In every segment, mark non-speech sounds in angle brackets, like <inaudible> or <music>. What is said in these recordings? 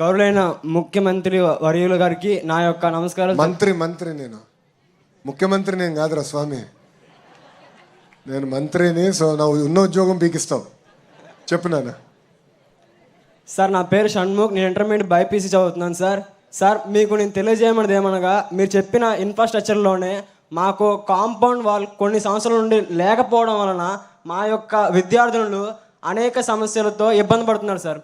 గౌరవైన ముఖ్యమంత్రి వర్యుల గారికి నా యొక్క నమస్కారం మంత్రి మంత్రి నేను. ముఖ్యమంత్రి నేను కాదురా స్వామి. నేను మంత్రిని సో నా ఉన్న ఉద్యోగం పీకిస్తావు చెప్పు నాన్న. సార్ నా పేరు షణ్ముఖ్ నేను ఇంటర్మీడియట్ బైపీసీ చదువుతున్నాను సార్. సార్ మీకు నేను తెలియజేయమన్నది ఏమనగా మీరు చెప్పిన ఇన్ఫ్రాస్ట్రక్చర్లోనే మాకు కాంపౌండ్ వాల్ కొన్ని సంవత్సరాల నుండి లేకపోవడం వలన మా యొక్క విద్యార్థులు అనేక సమస్యలతో ఇబ్బంది పడుతున్నారు సార్.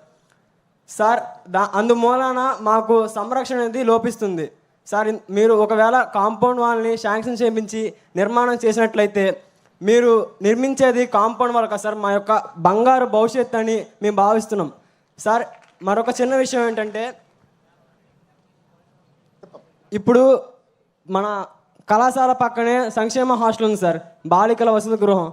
సార్ దా అందుమూలన మాకు సంరక్షణ అనేది లోపిస్తుంది. సార్ మీరు ఒకవేళ కాంపౌండ్ వాళ్ళని శాంక్షన్ చేయించి నిర్మాణం చేసినట్లయితే మీరు నిర్మించేది కాంపౌండ్ వాళ్ళ కదా సార్ మా యొక్క బంగారు భవిష్యత్తు అని మేము భావిస్తున్నాం. సార్ మరొక చిన్న విషయం ఏంటంటే ఇప్పుడు మన కళాశాల పక్కనే సంక్షేమ హాస్టల్ ఉంది సార్ బాలికల వసతి గృహం.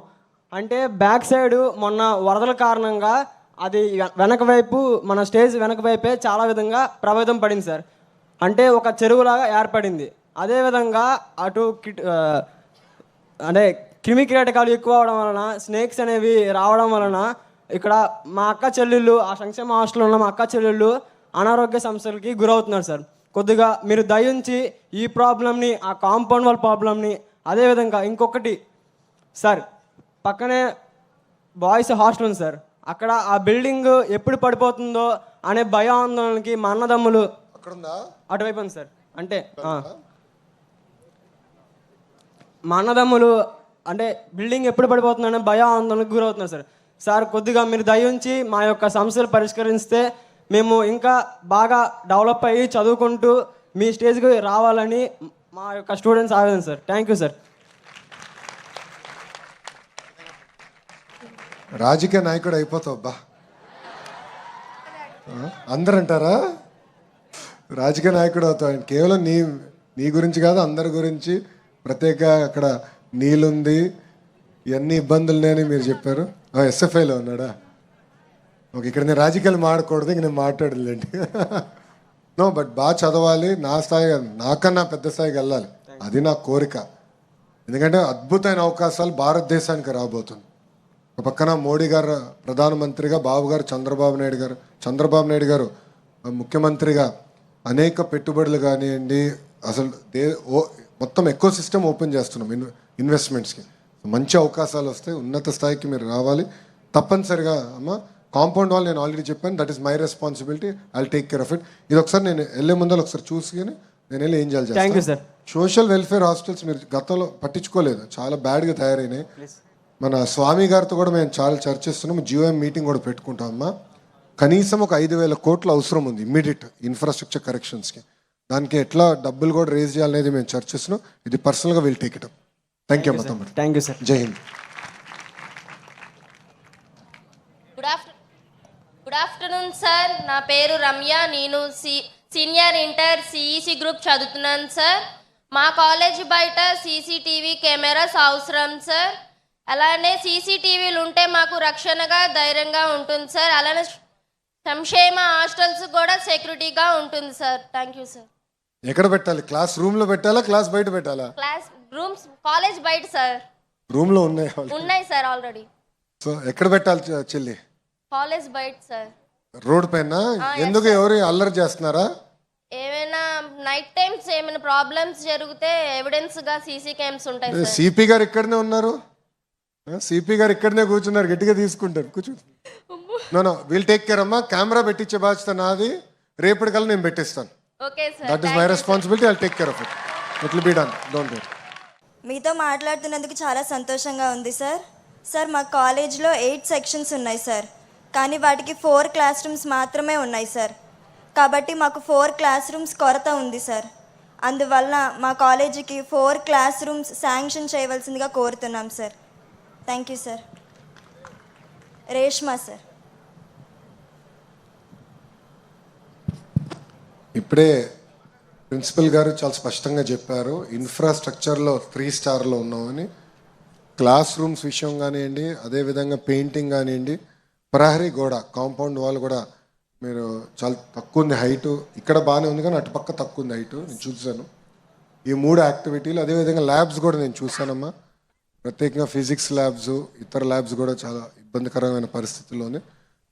అంటే బ్యాక్ సైడ్ మొన్న వరదల కారణంగా అది వెనక వైపు మన స్టేజ్ వెనక వైపే చాలా విధంగా ప్రభావితం పడింది సార్. అంటే ఒక చెరువులాగా ఏర్పడింది. అదేవిధంగా అటు కిట్ అంటే క్రిమి కీటకాలు ఎక్కువ అవడం వలన స్నేక్స్ అనేవి రావడం వలన ఇక్కడ మా అక్క చెల్లెళ్ళు ఆ సంక్షేమ హాస్టల్లో ఉన్న మా అక్క చెల్లెళ్ళు అనారోగ్య సమస్యలకి గురవుతున్నారు సార్. కొద్దిగా మీరు దయించి ఈ ప్రాబ్లమ్ని ఆ కాంపౌండ్ వాళ్ళ ప్రాబ్లమ్ని అదేవిధంగా ఇంకొకటి సార్ పక్కనే బాయ్స్ హాస్టల్ ఉంది సార్. అక్కడ ఆ బిల్డింగ్ ఎప్పుడు పడిపోతుందో అనే భయాందోళనకి మా అన్నదమ్ములు అటువైపు ఉంది సార్. అంటే. మా అన్నదమ్ములు అంటే బిల్డింగ్ ఎప్పుడు పడిపోతుందనే భయ ఆందోళనకు గురవుతున్నారు సార్. సార్ కొద్దిగా మీరు దయ ఉంచి మా యొక్క సమస్యలు పరిష్కరిస్తే మేము ఇంకా బాగా డెవలప్ అయ్యి చదువుకుంటూ మీ స్టేజ్కి రావాలని మా యొక్క స్టూడెంట్స్ ఆవేదన సార్. Thank you sir. రాజకీయ నాయకుడు అయిపోతావు అబ్బా. అందరు అంటారా రాజకీయ నాయకుడు అవుతావు. కేవలం నీ నీ గురించి కాదు అందరి గురించి. ప్రత్యేక అక్కడ నీళ్ళుంది ఇవన్నీ ఇబ్బందులు మీరు చెప్పారు. ఎస్ఎఫ్ఐలో ఉన్నాడా? ఓకే ఇక్కడ నేను రాజకీయాలు మాడకూడదు ఇంక నేను మాట్లాడలేండి. <laughs> నో బట్ బాగా చదవాలి. నా స్థాయి నాకన్నా పెద్ద స్థాయికి వెళ్ళాలి. అది నా కోరిక. ఎందుకంటే అద్భుతమైన అవకాశాలు భారతదేశానికి రాబోతుంది. ఒక పక్కన మోడీ గారు ప్రధానమంత్రిగా బాబు గారు చంద్రబాబు నాయుడు గారు చంద్రబాబు నాయుడు గారు ముఖ్యమంత్రిగా అనేక పెట్టుబడులు కానివ్వండి అసలు దే ఓ మొత్తం ఎక్కువ సిస్టమ్ ఓపెన్ చేస్తున్నాం ఇన్ ఇన్వెస్ట్మెంట్స్కి. మంచి అవకాశాలు వస్తాయి ఉన్నత స్థాయికి మీరు రావాలి. తప్పనిసరిగా అమ్మ కాంపౌండ్ వాల్ నేను ఆల్రెడీ చెప్పాను that is my responsibility I take care of it. ఇది ఒకసారి నేను వెళ్ళే ముందర ఒకసారి చూసుకుని నేను వెళ్ళి ఏం చేయాలి సోషల్ వెల్ఫేర్ హాస్టల్స్ మీరు గతంలో పట్టించుకోలేదు చాలా బ్యాడ్గా తయారైనాయి. మన స్వామి గారితో కూడా మేము చాలా చర్చిస్తున్నాం జియోఎం మీటింగ్ కూడా పెట్టుకుంటాం అమ్మా కనీసం ఒక ఐదు వేల కోట్ల అవసరం ఉంది ఇమ్మీడియట్ ఇన్ఫ్రాస్ట్రక్చర్ కరెక్షన్స్కి. దానికి ఎట్లా డబ్బులు కూడా రేజ్ చేయాలనేది మేము చర్చిస్తున్నాం. ఇది పర్సనల్గా will take it thank you అమ్మా తమ్ముడు. థ్యాంక్ యూ సార్ జై Hind. Good after good afternoon sir. నా పేరు రమ్య. నేను సి సీనియర్ ఇంటర్ సిఈసి గ్రూప్ చదువుతున్నాను సార్. మా కాలేజ్ బయట సీసీటీవీ కెమెరాస్ అవసరం సార్. అలానే సీసీటీవీలు ఉంటే మాకు రక్షణగా ధైర్యంగా ఉంటుంది సార్. అలానే సంక్షేమ హాస్టల్స్ కూడా సెక్యూరిటీగా ఉంటుంది సార్. Thank you sir. ఎక్కడ పెట్టాలి? క్లాస్ రూమ్లో పెట్టాలా? క్లాస్ బయట పెట్టాలా? క్లాస్ రూమ్స్ కాలేజ్ బయట సార్. రూమ్లో ఉన్నాయి ఉన్నాయి సార్ ఆల్రెడీ. సో ఎక్కడ పెట్టాలి చెల్లి? కాలేజ్ బయట సార్. రోడ్ పైన? ఎందుకు ఎవరు అల్లరి చేస్తున్నారా? ఏమైనా నైట్ టైమ్స్ ఏమైనా ప్రాబ్లమ్స్ జరిగితే ఎవిడెన్స్గా సీసీ క్యామ్స్ ఉంటాయి సార్. సిపి గారు ఇక్కడనే ఉన్నారు? సిపి గారు ఇక్కడనే కూర్చున్నారు గట్టిగా తీసుకుంటారు. కూర్చో. No no will take care అమ్మా. కెమెరా పెట్టించే బాధ్యత నాది. రేపటికల్లా నేను పెట్టిస్తాను. Okay sir that is my responsibility I take care of it it will be done don't worry మీతో మాట్లాడుతున్నందుకు చాలా సంతోషంగా ఉంది సార్ సార్ మా కాలేజ్లో ఎయిట్ సెక్షన్స్ ఉన్నాయి సార్ కానీ వాటికి ఫోర్ క్లాస్ రూమ్స్ మాత్రమే ఉన్నాయి సార్ కాబట్టి మాకు ఫోర్ క్లాస్ రూమ్స్ కొరత ఉంది సార్ అందువల్ల మా కాలేజీకి ఫోర్ క్లాస్ రూమ్స్ శాంక్షన్ చేయవలసిందిగా కోరుతున్నాం sir thank you sir Reshma sir ఇప్పుడే ప్రిన్సిపల్ గారు చాలా స్పష్టంగా చెప్పారు ఇన్ఫ్రాస్ట్రక్చర్లో త్రీ స్టార్లో ఉన్నామని క్లాస్ రూమ్స్ విషయం కానివ్వండి అదేవిధంగా పెయింటింగ్ కానివ్వండి ప్రహరీ గోడ కాంపౌండ్ వాల్ కూడా మీరు చాలా తక్కువ ఉంది హైటు. ఇక్కడ బాగానే ఉంది కానీ అటుపక్క తక్కువ ఉంది హైటు నేను చూశాను. ఈ మూడు యాక్టివిటీలు అదేవిధంగా ల్యాబ్స్ కూడా నేను చూశానమ్మా. ప్రత్యేకంగా ఫిజిక్స్ ల్యాబ్స్ ఇతర ల్యాబ్స్ కూడా చాలా ఇబ్బందికరమైన పరిస్థితుల్లోనే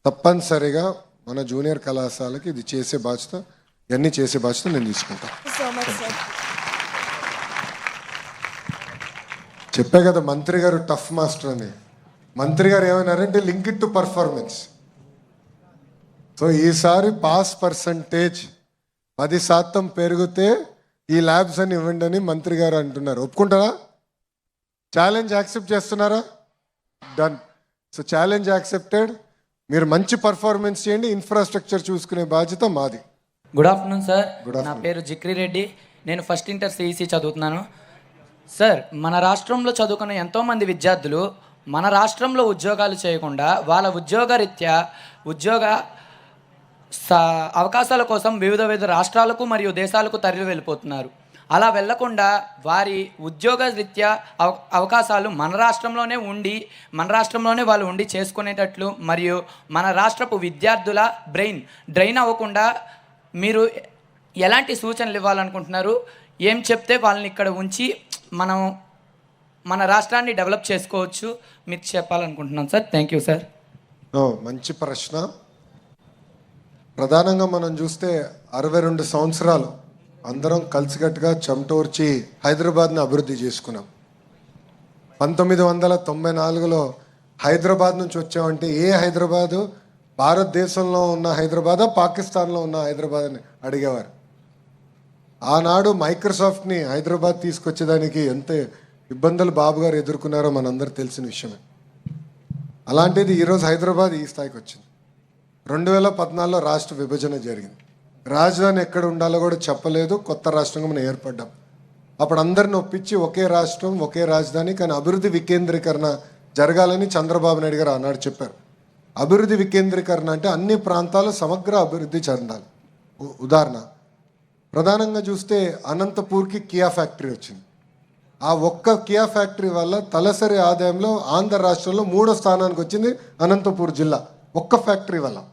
తప్పనిసరిగా మన జూనియర్ కళాశాలకి ఇది చేసే బాధ్యత ఇవన్నీ చేసే బాధ్యత నేను తీసుకుంటాను చెప్పే కదా మంత్రి గారు టఫ్ మాస్టర్ అని. మంత్రి గారు ఏమన్నారంటే లింక్ టు పర్ఫార్మెన్స్ సో ఈసారి పాస్ పర్సంటేజ్ పది శాతం పెరిగితే ఈ ల్యాబ్స్ అని ఇవ్వండి అని మంత్రి గారు అంటున్నారు. ఒప్పుకుంటారా? ఛాలెంజ్ యాక్సెప్ట్ చేస్తున్నారా? డన్ సో ఛాలెంజ్ యాక్సెప్టెడ్ మీరు మంచి పర్ఫార్మెన్స్ చేయండి. ఇన్ఫ్రాస్ట్రక్చర్ చూసుకునే బాధ్యత మాది. గుడ్ ఆఫ్టర్నూన్ సార్ Good నా afternoon. పేరు జిక్రి రెడ్డి. నేను ఫస్ట్ ఇంటర్ సిఈసి చదువుతున్నాను. సార్ మన రాష్ట్రంలో చదువుకున్న ఎంతోమంది విద్యార్థులు మన రాష్ట్రంలో ఉద్యోగాలు చేయకుండా వాళ్ళ ఉద్యోగరీత్యా ఉద్యోగ స- అవకాశాల కోసం వివిధ వివిధ రాష్ట్రాలకు మరియు దేశాలకు తరలి వెళ్ళిపోతున్నారు అలా వెళ్ళకుండా వారి ఉద్యోగ రీత్యా అవ అవకాశాలు మన రాష్ట్రంలోనే ఉండి మన రాష్ట్రంలోనే వాళ్ళు ఉండి చేసుకునేటట్లు మరియు మన రాష్ట్రపు విద్యార్థుల బ్రెయిన్ డ్రైన్ అవ్వకుండా మీరు ఎలాంటి సూచనలు ఇవ్వాలనుకుంటున్నారు? ఏం చెప్తే వాళ్ళని ఇక్కడ ఉంచి మనం మన రాష్ట్రాన్ని డెవలప్ చేసుకోవచ్చు? మీరు చెప్పాలనుకుంటున్నాం సార్. Thank you sir. మంచి ప్రశ్న. ప్రధానంగా మనం చూస్తే అరవై రెండు సంవత్సరాలు అందరం కలిసికట్టుగా చెమటోర్చి హైదరాబాద్ని అభివృద్ధి చేసుకున్నాం. పంతొమ్మిది వందల తొంభై నాలుగులో హైదరాబాద్ నుంచి వచ్చామంటే ఏ హైదరాబాదు? భారతదేశంలో ఉన్న హైదరాబాదా? పాకిస్తాన్లో ఉన్న హైదరాబాద్ అని అడిగేవారు. ఆనాడు మైక్రోసాఫ్ట్ని హైదరాబాద్ తీసుకొచ్చేదానికి ఎంత ఇబ్బందులు బాబు గారు ఎదుర్కొన్నారో మనందరూ తెలిసిన విషయమే. అలాంటిది ఈరోజు హైదరాబాద్ ఈ స్థాయికి వచ్చింది. రెండు వేల పద్నాలుగులో రాష్ట్ర విభజన జరిగింది. రాజధాని ఎక్కడ ఉండాలో కూడా చెప్పలేదు. కొత్త రాష్ట్రంగా మనం ఏర్పడ్డాం. అప్పుడు అందరిని ఒప్పించి ఒకే రాష్ట్రం ఒకే రాజధాని కానీ అభివృద్ధి వికేంద్రీకరణ జరగాలని చంద్రబాబు నాయుడు గారు ఆనాడు చెప్పారు. అభివృద్ధి వికేంద్రీకరణ అంటే అన్ని ప్రాంతాలు సమగ్ర అభివృద్ధి చెందాలి. ఉదాహరణ. ప్రధానంగా చూస్తే అనంతపూర్కి కియా ఫ్యాక్టరీ వచ్చింది. ఆ ఒక్క కియా ఫ్యాక్టరీ వల్ల తలసరి ఆదాయంలో ఆంధ్ర రాష్ట్రంలో మూడో స్థానానికి వచ్చింది అనంతపూర్ జిల్లా. ఒక్క ఫ్యాక్టరీ వల్ల.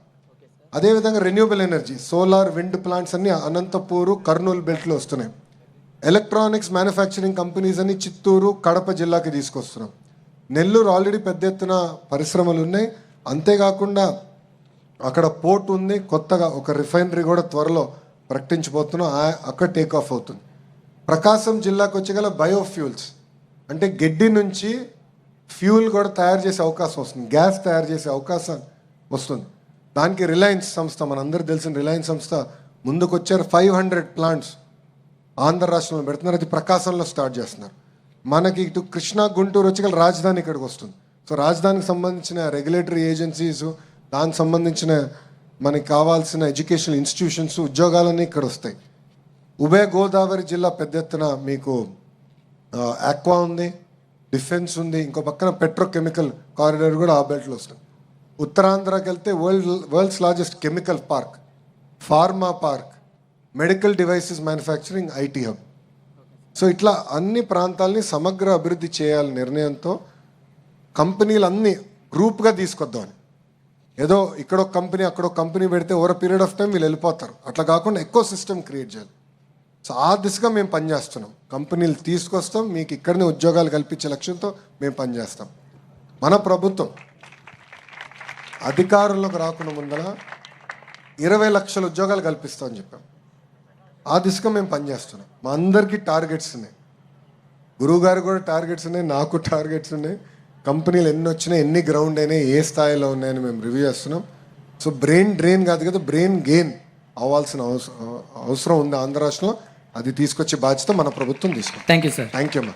అదేవిధంగా renewable energy solar wind plants అన్ని అనంతపూరు కర్నూలు బెల్ట్లో వస్తున్నాయి. ఎలక్ట్రానిక్స్ మ్యానుఫ్యాక్చరింగ్ కంపెనీస్ అన్ని చిత్తూరు కడప జిల్లాకి తీసుకొస్తున్నాం. నెల్లూరు ఆల్రెడీ పెద్ద ఎత్తున పరిశ్రమలు ఉన్నాయి. అంతేకాకుండా అక్కడ పోర్ట్ ఉంది. కొత్తగా ఒక రిఫైనరీ కూడా త్వరలో ప్రకటించబోతున్నాం ఆ- అక్కడ టేక్ ఆఫ్ అవుతుంది. ప్రకాశం జిల్లాకు వచ్చేగల బయోఫ్యూల్స్ అంటే గడ్డి నుంచి ఫ్యూల్ కూడా తయారు చేసే అవకాశం వస్తుంది. గ్యాస్ తయారు చేసే అవకాశం వస్తుంది. దానికి రిలయన్స్ సంస్థ మనందరూ తెలిసిన రిలయన్స్ సంస్థ ముందుకొచ్చారు. ఫైవ్ హండ్రెడ్ ప్లాంట్స్ ఆంధ్ర రాష్ట్రంలో పెడుతున్నారు. అది ప్రకాశంలో స్టార్ట్ చేస్తున్నారు. మనకి ఇటు కృష్ణా గుంటూరు వచ్చి గల రాజధాని ఇక్కడికి వస్తుంది. సో రాజధానికి సంబంధించిన రెగ్యులేటరీ ఏజెన్సీస్ దానికి సంబంధించిన మనకి కావాల్సిన ఎడ్యుకేషనల్ ఇన్స్టిట్యూషన్స్ ఉద్యోగాలన్నీ ఇక్కడ వస్తాయి. ఉభయ గోదావరి జిల్లా పెద్ద ఎత్తున మీకు ఆక్వా ఉంది డిఫెన్స్ ఉంది ఇంకో పక్కన పెట్రోకెమికల్ కారిడార్ కూడా ఆ బెల్ట్లో వస్తుంది. ఉత్తరాంధ్రకి వెళ్తే world world's largest chemical park pharma park medical devices manufacturing IT hub so ఇట్లా అన్ని ప్రాంతాలని సమగ్ర అభివృద్ధి చేయాలి నిర్ణయంతో కంపెనీలన్నీ గ్రూప్గా తీసుకొద్దామని ఏదో ఇక్కడ ఒక కంపెనీ అక్కడ ఒక కంపెనీ పెడితే ఓవర్ పీరియడ్ ఆఫ్ టైం వీళ్ళు వెళ్ళిపోతారు. అట్లా కాకుండా ఎక్కువ సిస్టమ్ క్రియేట్ చేయాలి. సో ఆ దిశగా మేము పనిచేస్తున్నాం. కంపెనీలు తీసుకొస్తాం మీకు ఇక్కడనే ఉద్యోగాలు కల్పించే లక్ష్యంతో మేము పనిచేస్తాం. మన ప్రభుత్వం అధికారంలోకి రాకుండా ముందర ఇరవై లక్షల ఉద్యోగాలు కల్పిస్తామని చెప్పాం. ఆ దిశగా మేము పనిచేస్తున్నాం. మా అందరికీ టార్గెట్స్ ఉన్నాయి. గురువు గారు కూడా టార్గెట్స్ ఉన్నాయి నాకు టార్గెట్స్ ఉన్నాయి. కంపెనీలు ఎన్ని వచ్చినాయి ఎన్ని గ్రౌండ్ అయినాయి ఏ స్థాయిలో ఉన్నాయని మేము రివ్యూ చేస్తున్నాం. సో బ్రెయిన్ డ్రెయిన్ కాదు కదా బ్రెయిన్ గెయిన్ అవ్వాల్సిన అవసరం అవసరం ఉంది ఆంధ్ర రాష్ట్రంలో. అది తీసుకొచ్చే బాధ్యత మన ప్రభుత్వం తీసుకుంటాం thank you sir thank you అమ్మా